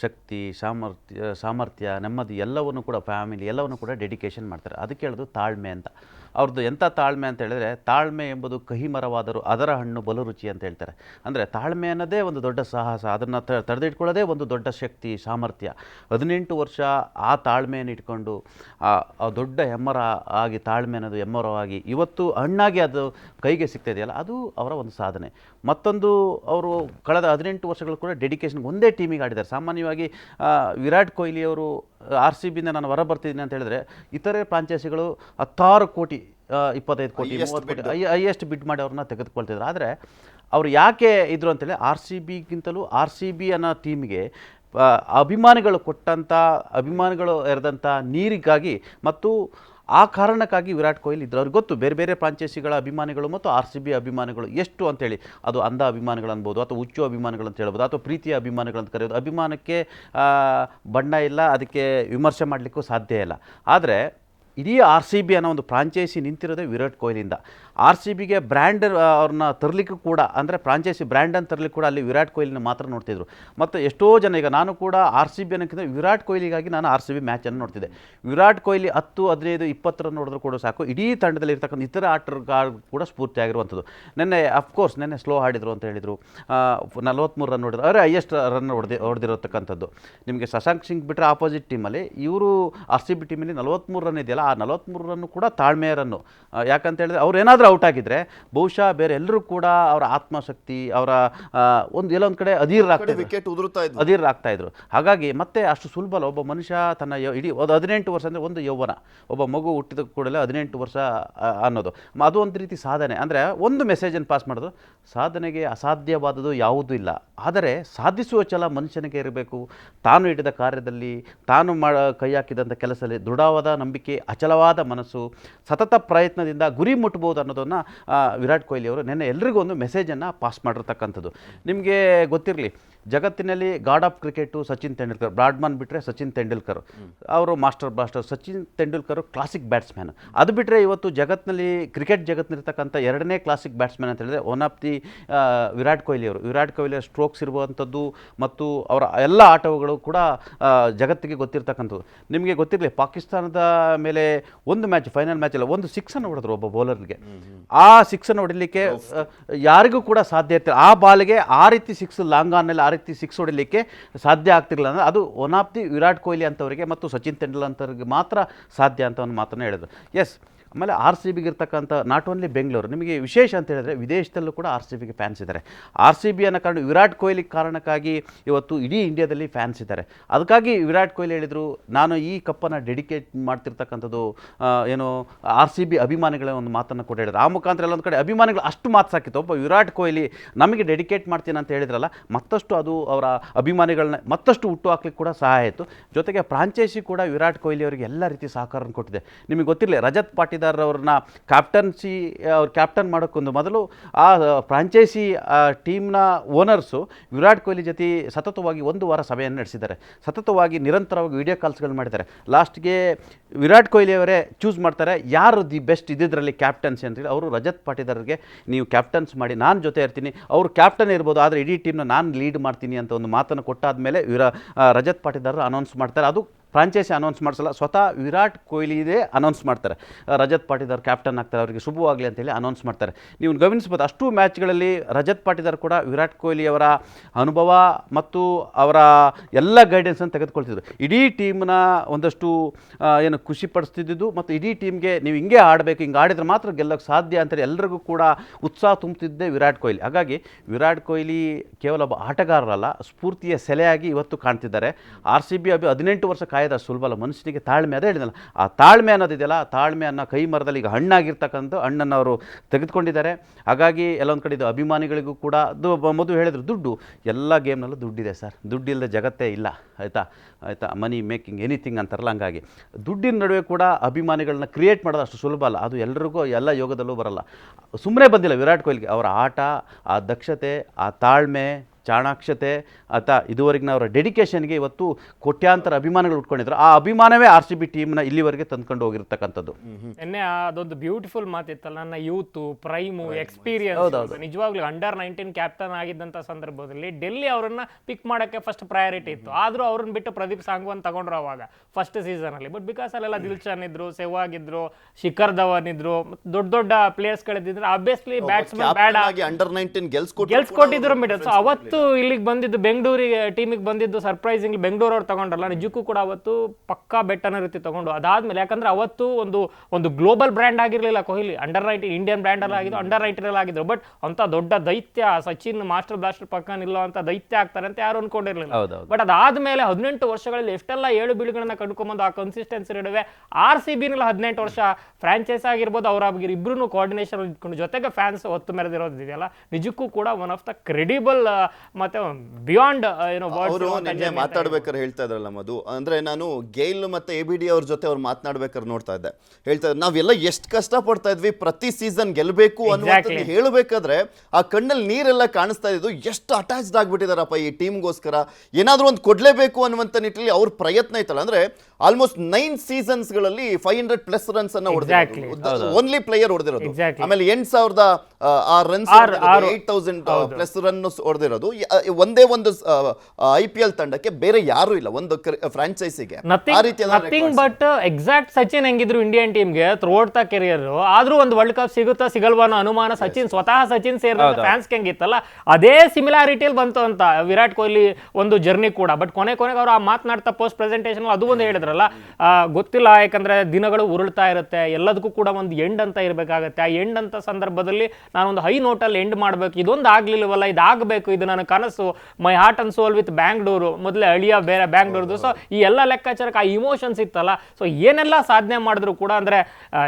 ಶಕ್ತಿ, ಸಾಮರ್ಥ್ಯ ಸಾಮರ್ಥ್ಯ, ನೆಮ್ಮದಿ ಎಲ್ಲವನ್ನು ಕೂಡ ಫ್ಯಾಮಿಲಿ ಎಲ್ಲವನ್ನು ಕೂಡ ಡೆಡಿಕೇಶನ್ ಮಾಡ್ತಾರೆ. ಅದಕ್ಕೆ ಹೇಳೋದು ತಾಳ್ಮೆ ಅಂತ. ಅವ್ರದ್ದು ಎಂಥ ತಾಳ್ಮೆ ಅಂತ ಹೇಳಿದ್ರೆ ತಾಳ್ಮೆ ಎಂಬುದು ಕಹಿ ಮರವಾದರೂ ಅದರ ಹಣ್ಣು ಬಲು ರುಚಿ ಅಂತ ಹೇಳ್ತಾರೆ. ಅಂದರೆ ತಾಳ್ಮೆ ಅನ್ನೋದೇ ಒಂದು ದೊಡ್ಡ ಸಾಹಸ, ಅದನ್ನು ತಡೆದಿಟ್ಕೊಳ್ಳೋದೇ ಒಂದು ದೊಡ್ಡ ಶಕ್ತಿ, ಸಾಮರ್ಥ್ಯ. ಹದಿನೆಂಟು ವರ್ಷ ಆ ತಾಳ್ಮೆಯನ್ನು ಇಟ್ಕೊಂಡು ಆ ದೊಡ್ಡ ಹೆಮ್ಮರ ಆಗಿ ತಾಳ್ಮೆ ಅನ್ನೋದು ಹೆಮ್ಮರವಾಗಿ ಇವತ್ತು ಹಣ್ಣಾಗಿ ಅದು ಕೈಗೆ ಸಿಗ್ತಾ ಇದೆಯಲ್ಲ, ಅದು ಅವರ ಒಂದು ಸಾಧನೆ. ಮತ್ತೊಂದು ಅವರು ಕಳೆದ ಹದಿನೆಂಟು ವರ್ಷಗಳು ಕೂಡ ಡೆಡಿಕೇಶನ್ ಒಂದೇ ಟೀಮಿಗೆ ಆಡಿದ್ದಾರೆ. ಸಾಮಾನ್ಯವಾಗಿ ವಿರಾಟ್ ಕೊಹ್ಲಿ ಅವರು ಆರ್ ಸಿ ಬಿಯಿಂದ ನಾನು ಹೊರ ಬರ್ತಿದ್ದೀನಿ ಅಂತ ಹೇಳಿದ್ರೆ ಇತರೆ ಫ್ರಾಂಚೈಸಿಗಳು ಹತ್ತಾರು ಕೋಟಿ ಇಪ್ಪತ್ತೈದು ಕೋಟಿ ಮೂವತ್ತು ಕೋಟಿ ಐ ಹೈಯೆಸ್ಟ್ ಬಿಡ್ ಮಾಡಿ ಅವ್ರನ್ನ ತೆಗೆದುಕೊಳ್ತಿದ್ರು. ಆದರೆ ಅವರು ಯಾಕೆ ಇದ್ರು ಅಂತೇಳಿ ಆರ್ ಸಿ ಬಿಗಿಂತಲೂ ಆರ್ ಸಿ ಬಿ ಅನ್ನೋ ಟೀಮ್ಗೆ ಅಭಿಮಾನಿಗಳು ಕೊಟ್ಟಂಥ ಅಭಿಮಾನಿಗಳು ಎರೆದಂಥ ನೀರಿಗಾಗಿ ಮತ್ತು ಆ ಕಾರಣಕ್ಕಾಗಿ ವಿರಾಟ್ ಕೊಹ್ಲಿ ಇದ್ರು ಅವ್ರಿಗೆ ಗೊತ್ತು ಬೇರೆ ಬೇರೆ ಫ್ರಾಂಚೈಸಿಗಳ ಅಭಿಮಾನಿಗಳು ಮತ್ತು ಆರ್ ಸಿ ಬಿ ಅಭಿಮಾನಿಗಳು ಎಷ್ಟು ಅಂತೇಳಿ. ಅದು ಅಂಧ ಅಭಿಮಾನಿಗಳು ಅನ್ಬೋದು ಅಥವಾ ಹುಚ್ಚು ಅಭಿಮಾನಿಗಳು ಅಂತ ಹೇಳ್ಬೋದು ಅಥವಾ ಪ್ರೀತಿಯ ಅಭಿಮಾನಿಗಳು ಅಂತ ಕರೆಯೋದು. ಅಭಿಮಾನಕ್ಕೆ ಬಣ್ಣ ಇಲ್ಲ, ಅದಕ್ಕೆ ವಿಮರ್ಶೆ ಮಾಡಲಿಕ್ಕೂ ಸಾಧ್ಯ ಇಲ್ಲ. ಆದರೆ ಇಡೀ ಆರ್ ಸಿ ಬಿ ಅನ್ನೋ ಒಂದು ಫ್ರಾಂಚೈಸಿ ನಿಂತಿರೋದೇ ವಿರಾಟ್ ಕೊಹ್ಲಿಯಿಂದ. ಆರ್ ಸಿ ಬಿಗೆ ಬ್ರ್ಯಾಂಡ್ ಅವ್ರನ್ನ ತರಲಿಕ್ಕೂ ಕೂಡ, ಅಂದರೆ ಫ್ರಾಂಚೈಸಿ ಬ್ರ್ಯಾಂಡನ್ನು ತರಲಿಕ್ಕೆ ಕೂಡ ಅಲ್ಲಿ ವಿರಾಟ್ ಕೊಹ್ಲಿನ ಮಾತ್ರ ನೋಡ್ತಿದ್ರು. ಮತ್ತು ಎಷ್ಟೋ ಜನ, ಈಗ ನಾನು ಕೂಡ ಆರ್ ಸಿ ಬಿ ಅನ್ನೋಕ್ಕಿಂತ ವಿರಾಟ್ ಕೊಹ್ಲಿಗಾಗಿ ನಾನು ಆರ್ ಸಿ ಬಿ ಮ್ಯಾಚನ್ನು ನೋಡ್ತಿದ್ದೆ. ವಿರಾಟ್ ಕೊಹ್ಲಿ ಹತ್ತು, ಹದಿನೈದು ಇಪ್ಪತ್ತು ರನ್ ನೋಡಿದ್ರು ಕೂಡ ಸಾಕು. ಇಡೀ ತಂಡದಲ್ಲಿ ಇರ್ತಕ್ಕಂಥ ಇತರ ಆಟಗಾರ ಕೂಡ ಸ್ಫೂರ್ತಿಯಾಗಿರುವಂಥದ್ದು ನೆನ್ನೆ ಅಫ್ಕೋರ್ಸ್ ನಿನ್ನೆ ಸ್ಲೋ ಆಡಿದ್ರು ಅಂತ ಹೇಳಿದರು. ನಲವತ್ತ್ಮೂರು ರನ್ ಹೊಡೆದ್ರು ಅವರೇ ಹೈಯೆಸ್ಟ್ ರನ್ ಹೊಡೆದಿ, ಹೊಡೆದಿರತಕ್ಕಂಥದ್ದು. ನಿಮಗೆ ಶಶಾಂಕ್ ಸಿಂಗ್ ಬಿಟ್ಟರೆ ಆಪೋಸಿಟ್ ಟೀಮಲ್ಲಿ ಇವರು ಆರ್ ಸಿ ಬಿ ಟೀಮಲ್ಲಿ ನಲವತ್ತ್ಮೂರು ರನ್ ಇದೆಯಲ್ಲ ಆ ನಲವತ್ತ್ಮೂರನ್ನು ಕೂಡ ತಾಳ್ಮೆಯರನ್ನು ಆ, ಯಾಕಂತ ಹೇಳಿದ್ರೆ ಅವ್ರು ಏನಾದರೂ ಔಟ್ ಆಗಿದ್ರೆ ಬಹುಶಃ ಬೇರೆ ಎಲ್ಲರೂ ಕೂಡ ಅವರ ಆತ್ಮಶಕ್ತಿ ಅವರ ಒಂದು ಎಲ್ಲೊಂದು ಕಡೆ ಅಧೀರರಾಗ್ತಾ ವಿಕೆಟ್ ಉದುರುತ್ತಾ ಇದ್ರು. ಹಾಗಾಗಿ ಮತ್ತೆ ಅಷ್ಟು ಸುಲಭ ಅಲ್ಲ ಒಬ್ಬ ಮನುಷ್ಯ ತನ್ನ ಇಡೀ ಒಂದು ಹದಿನೆಂಟು ವರ್ಷ ಅಂದರೆ ಒಂದು ಯೌವನ ಒಬ್ಬ ಮಗು ಹುಟ್ಟಿದ ಕೂಡಲೇ ಹದಿನೆಂಟು ವರ್ಷ ಅನ್ನೋದು. ಅದು ಒಂದು ರೀತಿ ಸಾಧನೆ. ಅಂದರೆ ಒಂದು ಮೆಸೇಜನ್ನು ಪಾಸ್ ಮಾಡೋದು ಸಾಧನೆಗೆ ಅಸಾಧ್ಯವಾದದ್ದು ಯಾವುದೂ ಇಲ್ಲ. ಆದರೆ ಸಾಧಿಸುವ ಛಲ ಮನುಷ್ಯನಿಗೆ ಇರಬೇಕು. ತಾನು ಹಿಡಿದ ಕಾರ್ಯದಲ್ಲಿ ತಾನು ಮಾಡ ಕೈ ಹಾಕಿದಂಥ ಕೆಲಸದಲ್ಲಿ ದೃಢವಾದ ನಂಬಿಕೆ ಅಚಲವಾದ ಮನಸ್ಸು, ಸತತ ಪ್ರಯತ್ನದಿಂದ ಗುರಿ ಮುಟ್ಬೋದು ಅನ್ನೋದನ್ನು ವಿರಾಟ್ ಕೊಹ್ಲಿ ಅವರು ನಿನ್ನೆ ಎಲ್ರಿಗೂ ಒಂದು ಮೆಸೇಜನ್ನು ಪಾಸ್ ಮಾಡಿರ್ತಕ್ಕಂಥದ್ದು. ನಿಮಗೆ ಗೊತ್ತಿರಲಿ, ಜಗತ್ತಿನಲ್ಲಿ god of cricket Sachin Tendulkar, Bradman ಬಿಟ್ಟರೆ ಸಚಿನ್ ತೆಂಡೂಲ್ಕರ್. ಅವರು master blaster Sachin Tendulkar classic batsman ಅದು ಬಿಟ್ಟರೆ ಇವತ್ತು ಜಗತ್ತಿನಲ್ಲಿ ಕ್ರಿಕೆಟ್ ಜಗತ್ತಿನಿರ್ತಕ್ಕಂಥ ಎರಡನೇ ಕ್ಲಾಸಿಕ್ ಬ್ಯಾಟ್ಸ್ಮ್ಯಾನ್ ಅಂತ ಹೇಳಿದ್ರೆ one of the Virat Kohli ಅವರು. ವಿರಾಟ್ ಕೊಹ್ಲಿಯ ಸ್ಟ್ರೋಕ್ಸ್ ಇರುವಂಥದ್ದು ಮತ್ತು ಅವರ ಎಲ್ಲ ಆಟಗಳು ಕೂಡ ಜಗತ್ತಿಗೆ ಗೊತ್ತಿರ್ತಕ್ಕಂಥದ್ದು. ನಿಮಗೆ ಗೊತ್ತಿರಲಿ, ಪಾಕಿಸ್ತಾನದ ಮೇಲೆ ಒಂದು ಮ್ಯಾಚ್ ಫೈನಲ್ ಮ್ಯಾಚ್ ಅಲ್ಲ ಒಂದು ಸಿಕ್ಸನ್ನು ಹೊಡೆದ್ರು ಒಬ್ಬ ಬೌಲರ್ಗೆ ಆ ಸಿಕ್ಸನ್ನು ಹೊಡಿಲಿಕ್ಕೆ ಯಾರಿಗೂ ಕೂಡ ಸಾಧ್ಯ ಇರ್ತಿಲ್ಲ. ಆ ಬಾಲ್ಗೆ ಆ ರೀತಿ ಸಿಕ್ಸ್ ಲಾಂಗ್ ಆನ್ ಆ ರೀತಿ ಸಿಕ್ಸ್ ಹೊಡಿಲಿಕ್ಕೆ ಸಾಧ್ಯ ಆಗ್ತಿರಲಿಲ್ಲ ಅಂದ್ರೆ ಅದು one of the Virat Kohli ಅಂತವರಿಗೆ ಮತ್ತು ಸಚಿನ್ ತೆಂಡೂಲ್ಕರ್ ಅಂತವರಿಗೆ ಮಾತ್ರ ಸಾಧ್ಯ ಅಂತ ಒಂದು ಮಾತನ್ನು ಹೇಳಿದ್ರು. ಎಸ್ ಆಮೇಲೆ ಆರ್ ಸಿ ಬಿಗೆ ಇರ್ತಕ್ಕಂಥ ನಾಟ್ ಓನ್ಲಿ ಬೆಂಗಳೂರು, ನಿಮಗೆ ವಿಶೇಷ ಅಂತ ಹೇಳಿದ್ರೆ ವಿದೇಶದಲ್ಲೂ ಕೂಡ ಆರ್ ಸಿ ಬಿಗೆ ಫ್ಯಾನ್ಸ್ ಇದ್ದಾರೆ. ಆರ್ ಸಿ ಬಿ ಅನ್ನೋ ಕಾರಣ ವಿರಾಟ್ ಕೊಹ್ಲಿ ಕಾರಣಕ್ಕಾಗಿ ಇವತ್ತು ಇಡೀ ಇಂಡಿಯಾದಲ್ಲಿ ಫ್ಯಾನ್ಸ್ ಇದ್ದಾರೆ. ಅದಕ್ಕಾಗಿ ವಿರಾಟ್ ಕೊಹ್ಲಿ ಹೇಳಿದರು, ನಾನು ಈ ಕಪ್ಪನ್ನು ಡೆಡಿಕೇಟ್ ಮಾಡ್ತಿರ್ತಕ್ಕಂಥದ್ದು ಏನು, ಆರ್ ಸಿ ಬಿ ಅಭಿಮಾನಿಗಳ ಒಂದು ಮಾತನ್ನು ಕೂಡ ಹೇಳಿದ್ರು. ಆ ಮುಖಾಂತರ ಎಲ್ಲೊಂದು ಕಡೆ ಅಭಿಮಾನಿಗಳು ಅಷ್ಟು ಮಾತು ಸಾಕಿತ್ತು. ಒಬ್ಬ ವಿರಾಟ್ ಕೊಹ್ಲಿ ನಮಗೆ ಡೆಡಿಕೇಟ್ ಮಾಡ್ತೀನಿ ಅಂತ ಹೇಳಿದ್ರಲ್ಲ, ಮತ್ತಷ್ಟು ಅದು ಅವರ ಅಭಿಮಾನಿಗಳನ್ನ ಮತ್ತಷ್ಟು ಹುಟ್ಟು ಹಾಕ್ಲಿಕ್ಕೆ ಕೂಡ ಸಹಾಯ ಆಯಿತು. ಜೊತೆಗೆ ಫ್ರಾಂಚೈಸಿ ಕೂಡ ವಿರಾಟ್ ಕೊಹ್ಲಿ ಅವರಿಗೆ ಎಲ್ಲ ರೀತಿ ಸಹಕಾರವನ್ನು ಕೊಟ್ಟಿದೆ. ನಿಮಗೆ ಗೊತ್ತಿರಲಿ, ರಜತ್ ಪಾಟಿದಾರ್ ಅವ್ರನ್ನ ಕ್ಯಾಪ್ಟನ್ಸಿ ಅವ್ರು ಕ್ಯಾಪ್ಟನ್ ಮಾಡೋಕ್ಕೊಂದು ಮೊದಲು ಆ ಫ್ರಾಂಚೈಸಿ ಟೀಮ್ನ ಓನರ್ಸು ವಿರಾಟ್ ಕೊಹ್ಲಿ ಜೊತೆ ಸತತವಾಗಿ ಒಂದು ವಾರ ಸಭೆಯನ್ನು ನಡೆಸಿದ್ದಾರೆ. ಸತತವಾಗಿ ನಿರಂತರವಾಗಿ ವಿಡಿಯೋ ಕಾಲ್ಸ್ಗಳು ಮಾಡಿದ್ದಾರೆ. ಲಾಸ್ಟ್ಗೆ ವಿರಾಟ್ ಕೊಹ್ಲಿ ಅವರೇ ಚೂಸ್ ಮಾಡ್ತಾರೆ. ಯಾರು ದಿ ಬೆಸ್ಟ್ ಇದ್ದಿದ್ರಲ್ಲಿ ಕ್ಯಾಪ್ಟನ್ಸಿ ಅಂತೇಳಿ ಅವರು ರಜತ್ ಪಾಟಿದಾರ್ಗೆ ನೀವು ಕ್ಯಾಪ್ಟನ್ಸ್ ಮಾಡಿ, ನಾನು ಜೊತೆ ಇರ್ತೀನಿ. ಅವರು ಕ್ಯಾಪ್ಟನ್ ಇರ್ಬೋದು, ಆದರೆ ಇಡೀ ಟೀಮ್ನ ನಾನು ಲೀಡ್ ಮಾಡ್ತೀನಿ ಅಂತ ಒಂದು ಮಾತನ್ನು ಕೊಟ್ಟಾದ ಮೇಲೆ ವಿರಾ ರಜತ್ ಪಾಟಿದಾರ್ ಅನೌನ್ಸ್ ಮಾಡ್ತಾರೆ. ಅದು ಫ್ರಾಂಚೈಸಿ ಅನೌನ್ಸ್ ಮಾಡಿಸಲ್ಲ. ಸ್ವತಃ ವಿರಾಟ್ ಕೊಹ್ಲಿದೇ ಅನೌನ್ಸ್ ಮಾಡ್ತಾರೆ. ರಜತ್ ಪಾಟಿದಾರ್ ಕ್ಯಾಪ್ಟನ್ ಆಗ್ತಾರೆ, ಅವರಿಗೆ ಶುಭವಾಗಲಿ ಅಂತೇಳಿ ಅನೌನ್ಸ್ ಮಾಡ್ತಾರೆ. ನೀವು ಗಮನಿಸ್ಬೋದು, ಅಷ್ಟು ಮ್ಯಾಚ್ಗಳಲ್ಲಿ ರಜತ್ ಪಾಟಿದಾರ್ ಕೂಡ ವಿರಾಟ್ ಕೊಹ್ಲಿ ಅವರ ಅನುಭವ ಮತ್ತು ಅವರ ಎಲ್ಲ ಗೈಡೆನ್ಸನ್ನು ತೆಗೆದುಕೊಳ್ತಿದ್ರು. ಇಡೀ ಟೀಮ್ನ ಒಂದಷ್ಟು ಏನು ಖುಷಿ ಪಡಿಸ್ತಿದ್ದು ಮತ್ತು ಇಡೀ ಟೀಮ್ಗೆ ನೀವು ಹಿಂಗೆ ಆಡಬೇಕು, ಹಿಂಗೆ ಆಡಿದ್ರೆ ಮಾತ್ರ ಗೆಲ್ಲೋಕ್ಕೆ ಸಾಧ್ಯ ಅಂತೇಳಿ ಎಲ್ಲರಿಗೂ ಕೂಡ ಉತ್ಸಾಹ ತುಂಬುತ್ತಿದ್ದೆ ವಿರಾಟ್ ಕೊಹ್ಲಿ. ಹಾಗಾಗಿ ವಿರಾಟ್ ಕೊಹ್ಲಿ ಕೇವಲ ಒಬ್ಬ ಆಟಗಾರರಲ್ಲ, ಸ್ಫೂರ್ತಿಯ ಸೆಲೆಯಾಗಿ ಇವತ್ತು ಕಾಣ್ತಿದ್ದಾರೆ. ಆರ್ ಸಿ ಬಿ ಅಭಿ ಹದಿನೆಂಟು ವರ್ಷ ಕಾಯ್ದ ಸುಲಭ ಅಲ್ಲ ಮನುಷ್ಯನಿಗೆ ತಾಳ್ಮೆ, ಅದೇ ಹೇಳಿದಲ್ಲ ಆ ತಾಳ್ಮೆ ಅನ್ನೋದಿದೆಯಲ್ಲ ಆ ತಾಳ್ಮೆ ಅನ್ನೋ ಕೈ ಮರದಲ್ಲಿ ಈಗ ಹಣ್ಣಾಗಿರ್ತಕ್ಕಂಥ ಹಣ್ಣನ್ನು ಅವರು ತೆಗೆದುಕೊಂಡಿದ್ದಾರೆ. ಹಾಗಾಗಿ ಎಲ್ಲೊಂದು ಕಡೆ ಇದು ಅಭಿಮಾನಿಗಳಿಗೂ ಕೂಡ ಅದು ಮೊದಲು ಹೇಳಿದ್ರು, ದುಡ್ಡು, ಎಲ್ಲ ಗೇಮ್ನಲ್ಲೂ ದುಡ್ಡಿದೆ ಸರ್, ದುಡ್ಡಿಲ್ಲದೆ ಜಗತ್ತೇ ಇಲ್ಲ, ಆಯಿತಾ ಆಯಿತಾ, ಮನಿ ಮೇಕಿಂಗ್, ಎನಿಥಿಂಗ್ ಅಂತಾರಲ್ಲ ಹಂಗಾಗಿ. ದುಡ್ಡಿನ ನಡುವೆ ಕೂಡ ಅಭಿಮಾನಿಗಳನ್ನ ಕ್ರಿಯೇಟ್ ಮಾಡೋದು ಅಷ್ಟು ಸುಲಭ ಅಲ್ಲ, ಅದು ಎಲ್ಲರಿಗೂ ಎಲ್ಲ ಯೋಗದಲ್ಲೂ ಬರಲ್ಲ. ಸುಮ್ಮನೆ ಬಂದಿಲ್ಲ ವಿರಾಟ್ ಕೊಹ್ಲಿಗೆ, ಅವರ ಆಟ, ಆ ದಕ್ಷತೆ, ಆ ತಾಳ್ಮೆ ಚಾಣಾಕ್ಷತೆ ಆತ ಇದುವರೆಗಿನ ಅವರ ಡೆಡಿಕೇಶನ್ಗೆ ಇವತ್ತು ಕೋಟ್ಯಾಂತರ ಅಭಿಮಾನಗಳು ಉಟ್ಕೊಂಡಿದ್ರು. ಆ ಅಭಿಮಾನವೇ ಆರ್ ಸಿ ಬಿ ಟೀಮ್ನ ಇಲ್ಲಿವರೆಗೆ ತಂದ್ಕೊಂಡು ಹೋಗಿರ್ತಕ್ಕಂಥದ್ದು. ನಿನ್ನೆ ಅದೊಂದು ಬ್ಯೂಟಿಫುಲ್ ಮಾತಿತ್ತಲ್ಲ ನನ್ನ ಯೂತ್ ಪ್ರೈಮು ಎಕ್ಸ್ಪೀರಿಯನ್ಸ್. ನಿಜವಾಗ್ಲೂ ಅಂಡರ್ ನೈನ್ಟೀನ್ ಕ್ಯಾಪ್ಟನ್ ಆಗಿದ್ದಂಥ ಸಂದರ್ಭದಲ್ಲಿ ಡೆಲ್ಲಿ ಅವರನ್ನ ಪಿಕ್ ಮಾಡೋಕ್ಕೆ ಫಸ್ಟ್ ಪ್ರಯಾರಿಟಿ ಇತ್ತು. ಆದ್ರೂ ಅವ್ರನ್ನ ಬಿಟ್ಟು ಪ್ರದೀಪ್ ಸಾಂಗ್ವನ್ ತಗೊಂಡ್ರು ಅವಾಗ ಫಸ್ಟ್ ಸೀಸನ್ ಅಲ್ಲಿ. ಬಟ್ ಬಿಕಾಸ್ ಅಲ್ಲೆಲ್ಲ ದಿಲ್ಶನ್ ಇದ್ರು ಸೆವಾಗ್ ಇದ್ರು ಶಿಖರ್ ಧವನ್ ಇದ್ರು ದೊಡ್ಡ ದೊಡ್ಡ ಪ್ಲೇಯರ್ಸ್ ಗಳಿದ್ರು ಆಬ್ವಿಯಸ್ಲಿ ಬ್ಯಾಟ್ಸ್ಮನ್ ಬ್ಯಾಡ್ ಆಗಿ ಅಂಡರ್ ನೈನ್ಟೀನ್ ಗೆಲ್ಸ್ ಕೊಟ್ಟಿದ್ರು ಮೇಡಮ್ ಸೊ ಅವತ್ತು ಇಲ್ಲಿಗೆ ಬಂದಿದ್ದು ಬೆಂಗಳೂರಿಗೆ ಟೀಮಿಗೆ ಬಂದಿದ್ದು ಸರ್ಪ್ರೈಸಿಂಗ್ ಬೆಂಗಳೂರು ಅವ್ರು ತಗೊಂಡ್ರಲ್ಲ ನಿಜಕ್ಕೂ ಕೂಡ ಅವತ್ತು ಪಕ್ಕಾ ಬೆಟ್ಟನ ರೀತಿ ತಗೊಂಡು. ಅದಾದ್ಮೇಲೆ ಯಾಕಂದ್ರೆ ಅವತ್ತು ಒಂದು ಒಂದು ಗ್ಲೋಬಲ್ ಬ್ರ್ಯಾಂಡ್ ಆಗಿರಲಿಲ್ಲ Kohli. Under right Indian brand ಅಲ್ಲಿ ಆಗಿದ್ದು ಅಂಡರ್ ರೈಟರ್ ಅಲ್ಲಿ ಆಗಿದ್ರು. ಬಟ್ ಅಂತ ದೊಡ್ಡ ದೈತ್ಯ ಸಚಿನ್ ಮಾಸ್ಟರ್ ಬ್ಲಾಸ್ಟರ್ ಪಕ್ಕ ಅಂತ ದೈತ್ಯ ಆಗ್ತಾರೆ ಅಂತ ಯಾರು ಅನ್ಕೊಂಡಿರ್ಲಿಲ್ಲ. ಬಟ್ ಅದಾದ್ಮೇಲೆ ಹದಿನೆಂಟು ವರ್ಷಗಳಲ್ಲಿ ಎಷ್ಟೆಲ್ಲ ಏಳು ಬೀಳುಗಳನ್ನ ಕಂಡುಕೊಂಬಂದು ಆ ಕನ್ಸಿಸ್ಟೆನ್ಸಿ ನಡುವೆ ಆರ್ ಸಿ ಬಿನಲ್ಲಿ ಹದಿನೆಂಟು ವರ್ಷ ಫ್ರಾಂಚೈಸ್ ಆಗಿರ್ಬೋದು ಅವ್ರ ಇಬ್ರು ಕೋಆರ್ಡಿನೇಷನ್ ಇಟ್ಕೊಂಡು ಜೊತೆಗೆ ಫ್ಯಾನ್ಸ್ ಹೊತ್ತು ಮೆರೆದಿರೋದು ಇದೆಯಲ್ಲ. ನಿಜಕ್ಕೂ ಕೂಡ ಒನ್ ಆಫ್ ದ ಕ್ರೆಡಿಬಲ್ ಮತ್ತೆ ಬಿಯಾಂಡ್ ಏನೋ ಅವರು ನಿನ್ನೆ ಮಾತಾಡ್ಬೇಕಾದ್ರೆ ಹೇಳ್ತಾ ಇದ್ರಲ್ಲ ಮಧು. ಅಂದ್ರೆ ನಾನು ಗೇಲ್ ಮತ್ತೆ ಎ ಬಿ ಡಿ ಅವ್ರ ಜೊತೆ ಅವ್ರು ಮಾತನಾಡ್ಬೇಕಾದ್ರೆ ನೋಡ್ತಾ ಇದ್ದೆ. ಹೇಳ್ತಾ ಇದ್ದಾರೆ ನಾವೆಲ್ಲ ಎಷ್ಟು ಕಷ್ಟ ಪಡ್ತಾ ಇದ್ವಿ ಪ್ರತಿ ಸೀಸನ್ ಗೆಲ್ಬೇಕು ಅನ್ನೋದನ್ನ ಹೇಳಬೇಕಾದ್ರೆ ಆ ಕಣ್ಣಲ್ಲಿ ನೀರೆಲ್ಲ ಕಾಣಿಸ್ತಾ ಇದ್ದು ಎಷ್ಟು ಅಟ್ಯಾಚ್ಡ್ ಆಗ್ಬಿಟ್ಟಿದಾರಪ್ಪ ಈ ಟೀಮ್ಗೋಸ್ಕರ. ಏನಾದರೂ ಒಂದು ಕೊಡ್ಲೇಬೇಕು ಅನ್ನುವಂಥ ನಿಟ್ಟಿನಲ್ಲಿ ಅವ್ರ ಪ್ರಯತ್ನ ಇತ್ತಲ್ಲ ಅಂದ್ರೆ ಆಲ್ಮೋಸ್ಟ್ ನೈನ್ ಸೀಸನ್ಸ್ಗಳಲ್ಲಿ ಫೈವ್ ಹಂಡ್ರೆಡ್ ಪ್ಲಸ್ ರನ್ಸ್ ಅನ್ನ. ಹೊಡೆದಿರೋದು. ಓನ್ಲಿ ಪ್ಲೇಯರ್ ಹೊಡೆದಿರೋದು. ಆಮೇಲೆ ಎಂಟು ಸಾವಿರದ ಆ runs eight thousand plus run ಹೊಡೆದಿರೋದು. ಒಂದೇ ಒಂದು ಐ ಪಿ ಎಲ್ ತಂಡಕ್ಕೆ ಬೇರೆ ಯಾರು ಇಲ್ಲ ಒಂದು ಫ್ರಾಂಚೈಸಿಗೆ ಆ ನಥಿಂಗ್ ಬಟ್ ಎಕ್ಸಾಕ್ಟ್ ಸಚಿನ್ ಹೆಂಗಿದ್ರು ಇಂಡಿಯನ್ ಟೀಮ್ಗೆ ಗೆ ದ ಕೆರಿಯರ್ ಆದ್ರೂ ಒಂದು ವರ್ಲ್ಡ್ ಕಪ್ ಸಿಗುತ್ತಾ ಸಿಗಲ್ವಾ ಅನ್ನೋ ಅನುಮಾನ ಸಚಿನ್ ಸ್ವತಃ ಸಚಿನ್ ಸೇರಿದ ಫ್ಯಾನ್ಸ್ ಹೆಂಗಿತ್ತಲ್ಲ ಅದೇ ಸಿಮಿಲಾರಿಟಿಯಲ್ಲಿ ಬಂತು ಅಂತ ವಿರಾಟ್ ಕೊಹ್ಲಿ ಒಂದು ಜರ್ನಿ ಕೂಡ. ಬಟ್ ಕೊನೆ ಕೊನೆಗೆ ಅವ್ರು ಆ ಮಾತನಾಡ್ತಾ ಪೋಸ್ಟ್ ಪ್ರೆಸೆಂಟೇಷನ್ ಅದು ಒಂದು ಹೇಳಿದ್ರಲ್ಲ ಆ, ಗೊತ್ತಿಲ್ಲ ಯಾಕಂದ್ರೆ ದಿನಗಳು ಉರುಳ್ತಾ ಇರುತ್ತೆ ಎಲ್ಲದಕ್ಕೂ ಕೂಡ ಒಂದು ಎಂಡ್ ಅಂತ ಇರಬೇಕಾಗತ್ತೆ. ಆ ಎಂಡ್ ಅಂತ ಸಂದರ್ಭದಲ್ಲಿ ನಾನೊಂದು ಹೈ ನೋಟಲ್ಲಿ ಎಂಡ್ ಮಾಡಬೇಕು. ಇದೊಂದು ಆಗ್ಲಿಲ್ವಲ್ಲ ಇದಾಗಬೇಕು ಇದು ನನ್ನ ಕನಸು my heart and soul with Bangalore ಮೊದಲೇ ಅಳಿಯ ಬೇರೆ ಬ್ಯಾಂಗ್ಳೂರ್ದು ಸೊ ಈ ಎಲ್ಲ ಲೆಕ್ಕಾಚಾರಕ್ಕೆ ಆ ಇಮೋಷನ್ಸ್ ಇತ್ತಲ್ಲ. ಸೊ ಏನೆಲ್ಲ ಸಾಧನೆ ಮಾಡಿದ್ರು ಕೂಡ ಅಂದರೆ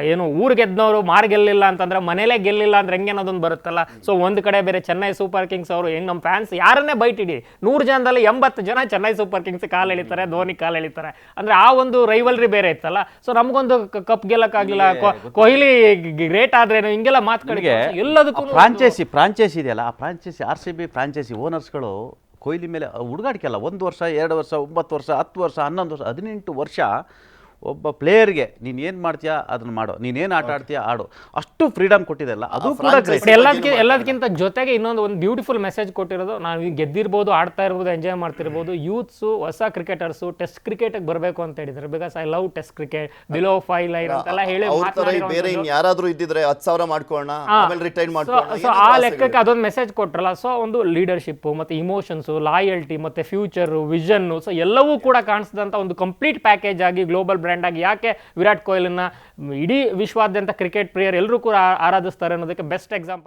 ಏನು ಊರ್ ಗೆದ್ದವರು ಮಾರ್ ಗೆಲ್ಲಿಲ್ಲ ಅಂತಂದ್ರೆ ಮನೇಲೇ ಗೆಲ್ಲಿಲ್ಲ ಅಂದ್ರೆ ಹೆಂಗೆ ಅನ್ನೋದೊಂದು ಬರುತ್ತಲ್ಲ. ಸೊ ಒಂದು ಕಡೆ ಬೇರೆ ಚೆನ್ನೈ ಸೂಪರ್ ಕಿಂಗ್ಸ್ ಅವರು ಹೆಂಗೆ ನಮ್ಮ ಫ್ಯಾನ್ಸ್ ಯಾರನ್ನೇ ಬೈಟ್ ಇಡಿ ನೂರು ಜನದಲ್ಲಿ ಎಂಬತ್ತು ಜನ ಚೆನ್ನೈ ಸೂಪರ್ ಕಿಂಗ್ಸ್ ಕಾಲು ಎಳಿತಾರೆ ಧೋನಿ ಕಾಲು ಎಳಿತಾರೆ. ಅಂದ್ರೆ ಆ ಒಂದು ರೈವಲ್ರಿ ಬೇರೆ ಇತ್ತಲ್ಲ. ಸೊ ನಮಗೊಂದು ಕಪ್ ಗೆಲ್ಲಕ್ಕಾಗಿಲ್ಲ ಕೊ- ಕೊಹ್ಲಿ ಗ್ರೇಟ್ ಆದ್ರೇನು ಹಿಂಗೆಲ್ಲ ಮಾತುಗಳಿಗೆ ಎಲ್ಲದಕ್ಕೂ ಫ್ರಾಂಚೈಸಿ ಫ್ರಾಂಚೈಸಿ ಇದೆಯಲ್ಲ ಆ franchise R C B franchise ಓನರ್ಸ್ಗಳು Kohli ಮೇಲೆ ಹುಡುಗಾಟಿಕೆ ಅಲ್ಲ, ಒಂದು ವರ್ಷ, ಎರಡು ವರ್ಷ, ಒಂಬತ್ತು ವರ್ಷ, ಹತ್ತು ವರ್ಷ, ಹನ್ನೊಂದು ವರ್ಷ, ಹದಿನೆಂಟು ವರ್ಷ ಒಬ್ಬ ಪ್ಲೇಯರ್ಗೆ ನೀನು ಏನು ಮಾಡ್ತೀಯಾ ಅದನ್ನ ಮಾಡು ನೀನೇನು ಆಟ ಆಡ್ತೀಯಾ ಆಡು. ಅಷ್ಟು ಫ್ರೀಡಮ್ ಕೊಟ್ಟಿದೆಲ್ಲ ಅದು ಕೂಡ great. ಎಲ್ಲದಕ್ಕಿಂತ ಎಲ್ಲದಕ್ಕಿಂತ ಜೊತೆಗೆ ಇನ್ನೊಂದು ಒಂದು ಬ್ಯೂಟಿಫುಲ್ ಮೆಸೇಜ್ ಕೊಟ್ಟಿರೋದು ನಾವು ಈಗ ಗೆದ್ದಿರ್ಬೋದು ಆಡ್ತಾ ಇರ್ಬೋದು ಎಂಜಾಯ್ ಮಾಡ್ತಿರ್ಬೋದು ಯೂತ್ಸು ಹೊಸ ಕ್ರಿಕೆಟರ್ಸು ಟೆಸ್ಟ್ ಕ್ರಿಕೆಟ್ಗೆ ಬರಬೇಕು ಅಂತ ಹೇಳಿದ್ರು. Because I love test cricket below five line ಅಂತೆಲ್ಲ ಹೇಳಿ ಅವ್ರ ತರ ಬೇರೆ ಯಾರಾದರೂ ಇನ್ ಯಾರಾದ್ರೂ ಇದ್ದಿದ್ರೆ ಹತ್ತು ಸಾವಿರ ಮಾಡ್ಕೊಳ್ಳೋಣ ಆಮೇಲೆ ರಿಟೈನ್ ಸೊ ಆ ಲೆಕ್ಕಕ್ಕೆ ಅದೊಂದು ಮೆಸೇಜ್ ಕೊಟ್ರಲ್ಲ ಸೊ ಒಂದು ಲೀಡರ್ಶಿಪ್ ಮತ್ತೆ ಇಮೋಷನ್ಸು ಲಾಯಲ್ಟಿ ಮತ್ತೆ ಫ್ಯೂಚರು ವಿಷನ್ನು ಸೊ ಎಲ್ಲವೂ ಕೂಡ ಕಾಣಿಸಿದಂಥ ಒಂದು ಕಂಪ್ಲೀಟ್ ಪ್ಯಾಕೇಜ್ ಆಗಿ ಗ್ಲೋಬಲ್ ಬ್ರ್ಯಾಂಡ್ ಆಗಿ ಯಾಕೆ ವಿರಾಟ್ ಕೊಹ್ಲಿನ ಇಡೀ ವಿಶ್ವಾದ್ಯಂತ ಕ್ರಿಕೆಟ್ ಪ್ಲೇಯರ್ ಎಲ್ಲರೂ ಕೂಡ ಆರಾಧಿಸ್ತಾರೆ ಅನ್ನೋದಕ್ಕೆ ಬೆಸ್ಟ್ ಎಕ್ಸಾಂಪಲ್